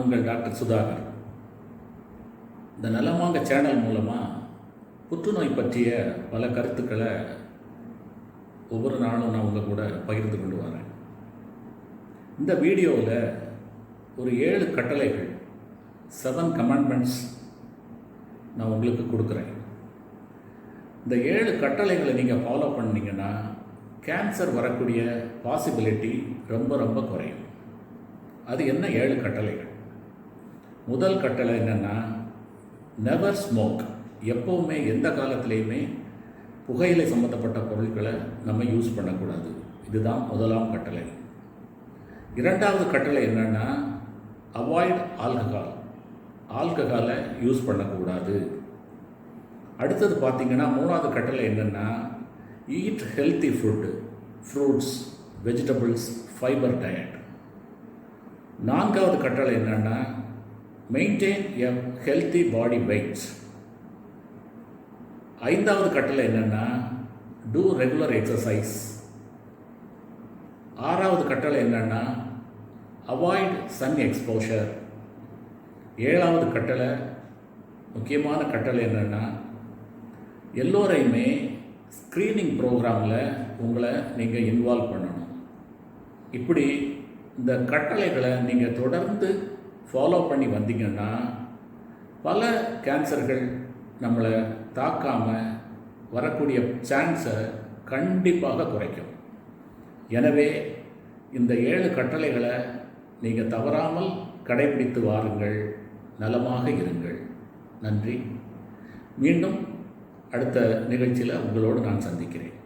உங்கள் டாக்டர் சுதாகர். இந்த நலமாங்க சேனல் மூலமாக புற்றுநோய் பற்றிய பல கருத்துக்களை ஒவ்வொரு நாளும் நான் உங்கள் கூட பகிர்ந்து கொண்டு வரேன். இந்த வீடியோவில் ஒரு ஏழு கட்டளைகள் செவன் கமாண்ட்மெண்ட்ஸ் நான் உங்களுக்கு கொடுக்குறேன். இந்த ஏழு கட்டளைகளை நீங்கள் ஃபாலோ பண்ணீங்கன்னா கேன்சர் வரக்கூடிய பாசிபிலிட்டி ரொம்ப ரொம்ப குறையும். அது என்ன ஏழு கட்டளைகள்? முதல் கட்டளை என்னென்னா நெவர் ஸ்மோக் எப்போவுமே எந்த காலத்துலேயுமே புகையிலை சம்மந்தப்பட்ட பொருட்களை நம்ம யூஸ் பண்ணக்கூடாது. இதுதான் முதலாம் கட்டளை. இரண்டாவது கட்டளை என்னென்னா அவாய்ட் ஆல்கஹால் ஆல்கஹாலை யூஸ் பண்ணக்கூடாது. அடுத்தது பார்த்திங்கன்னா மூணாவது கட்டளை என்னென்னா eat healthy food fruits vegetables fibre diet நான்காவது கட்டளை என்னென்னா maintain a healthy body weights ஐந்தாவது கட்டளை என்னென்னா டூ ரெகுலர் எக்ஸசைஸ் ஆறாவது கட்டளை என்னென்னா அவாய்ட் சன் எக்ஸ்போஷர் ஏழாவது கட்டளை முக்கியமான கட்டளை என்னென்னா எல்லோரையுமே ஸ்க்ரீனிங் ப்ரோக்ராமில் உங்களை நீங்கள் இன்வால்வ் பண்ணணும். இப்படி இந்த கட்டளைகளை நீங்கள் தொடர்ந்து ஃபாலோ பண்ணி வந்தீங்கன்னா பல கேன்சர்கள் நம்மளை தாக்காமல் வரக்கூடிய சான்ஸை கண்டிப்பாக குறைக்கும். எனவே இந்த ஏழு கட்டளைகளை நீங்கள் தவறாமல் கடைபிடித்து வாருங்கள். நலமாக இருங்கள். நன்றி. மீண்டும் அடுத்த நிகழ்ச்சியில் உங்களோடு நான் சந்திக்கிறேன்.